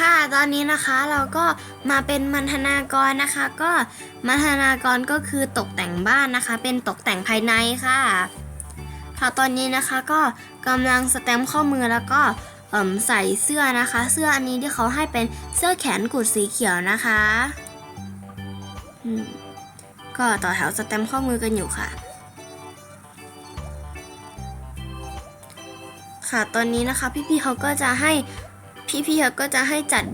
ค่ะตอนนี้นะคะเราก็มาเป็นมันธนากรนะคะ ก็มันธนากรก็คือตกแต่งบ้านนะคะ เป็นตกแต่งภายในค่ะ ค่ะตอนนี้นะคะก็กำลังสแตมข้อมือแล้วก็ใส่เสื้อนะคะ เสื้ออันนี้ที่เขาให้เป็นเสื้อแขนกุดสีเขียวนะคะก็ต่อแถวสแตมข้อมือกันอยู่ค่ะ ค่ะตอนนี้นะคะพี่ๆเขาก็จะให้ พี่ๆเขาก็จะให้จัด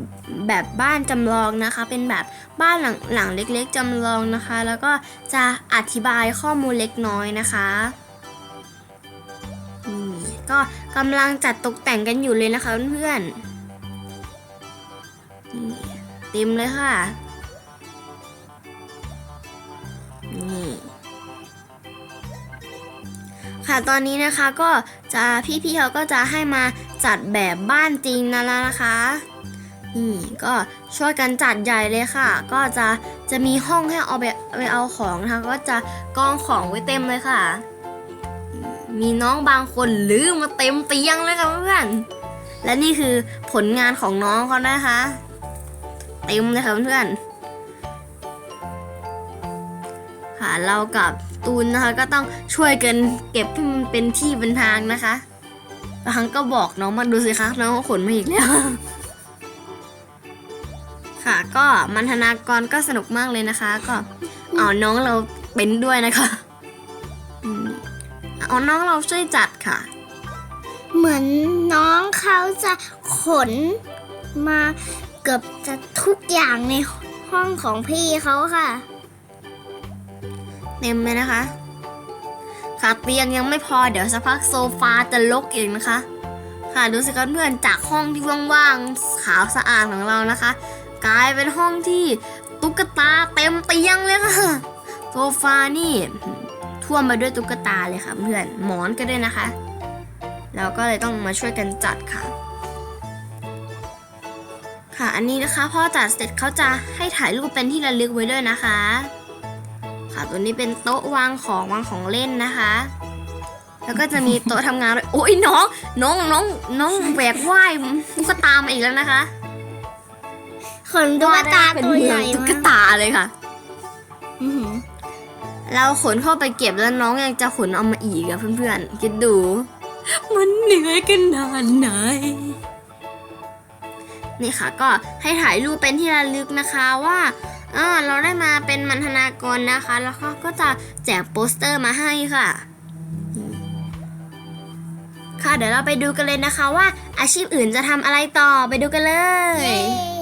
แบบบ้านจำลองนะคะ เป็นแบบบ้านหลังหลังเล็กๆจำลองนะคะ แล้วก็จะอธิบายข้อมูลเล็กน้อยนะคะนี่ก็กำลังจัดตกแต่งกันอยู่เลยนะคะเพื่อนๆนี่เต็มเลยค่ะนี่ค่ะตอนนี้นะคะก็จะพี่ๆเขาก็จะให้มา จัดแบบบ้านจริงนั่นแล้วนะคะนี่ก็ช่วยกันจัดใหญ่เลยค่ะ ก็จะจะมีห้องให้เอาไปไปเอาของนะคะ ก็จะกองของไว้เต็มเลยค่ะ มีน้องบางคนลืมมาเต็มเตียงเลยค่ะเพื่อนและนี่คือผลงานของน้องเขานะคะ เต็มเลยค่ะเพื่อนค่ะเรากับตูนนะคะก็ต้องช่วยกันเก็บให้มันเป็นที่เป็นทางนะคะ บางครั้งก็บอกน้องมาดูสิคะน้องก็ขนมาอีกแล้ว ค่ะก็มันธนากรก็สนุกมากเลยนะคะ ก็เอาน้องเราเป็นด้วยนะคะอืมเอาน้องเราช่วยจัดค่ะ เหมือนน้องเขาจะขนมาเกือบจะทุกอย่างในห้องของพี่เขาค่ะ เต็มเลยนะคะ ค่ะเตียงยังไม่พอเดี๋ยวสักพักโซฟาจะลกเองนะคะ ค่ะดูสิคะเพื่อนจากห้องที่ว่างๆขาวสะอาดของเรานะคะ กลายเป็นห้องที่ตุ๊กตาเต็มเตียงเลยค่ะโซฟานี่ท่วมมาด้วยตุ๊กตาเลยค่ะเพื่อนหมอนก็ด้วยนะคะแล้วก็เลยต้องมาช่วยกันจัดค่ะ ค่ะอันนี้นะคะพอจัดเสร็จเขาจะให้ถ่ายรูปเป็นที่ระลึกไว้ด้วยนะคะ ค่ะ ตัวนี้เป็นโต๊ะวางของวางของเล่นนะคะ แล้วก็จะมีโต๊ะทำงานด้วยโอ้ยน้อง น้องน้องน้องแหวกว่ายตุ๊กตามาอีกแล้วนะคะขนตุ๊กตาเป็นตัวเมืใหองญ่ตุ๊กมากตาเลยค่ะอื้อหือเราขนเข้าไปเก็บแล้วน้องยังจะขนเอามาอีกอะเพื่อนๆคิดดู มันเหนื่อยกันนานไหนนี่ค่ะก็ให้ถ่ายรูปเป็นที่ระลึกนะคะว่า เออเราได้มาเป็นมันธนากรนะคะ แล้วเขาก็จะแจกโปสเตอร์มาให้ค่ะ ค่ะเดี๋ยวเราไปดูกันเลยนะคะว่าอาชีพอื่นจะทำอะไรต่อไปดูกันเลย